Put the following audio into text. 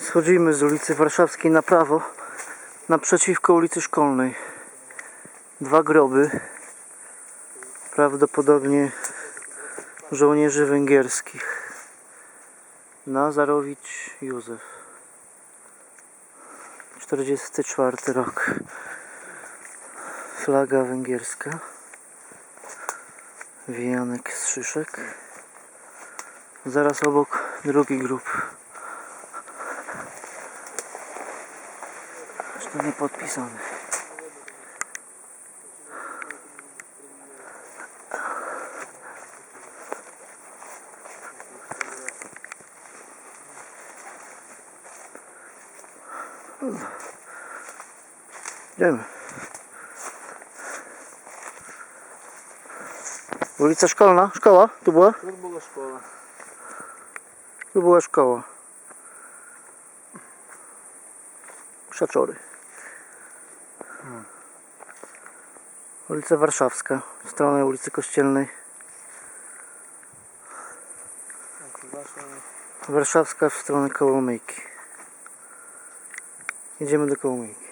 Schodzimy z ulicy Warszawskiej na prawo, naprzeciwko ulicy Szkolnej. Dwa groby, prawdopodobnie żołnierzy węgierskich. Nazarowicz Józef. 44 rok. Flaga węgierska. Wijanek z szyszek. Zaraz obok drugi grób. Zresztą niepodpisany. Idziemy. Ulica Szkolna? Szkoła? Tu była? Tu była szkoła. Tu była szkoła. Krzaczory. Ulica Warszawska, w stronę ulicy Kościelnej. Warszawska w stronę Kołomyjki. Jedziemy do Kołomyjki.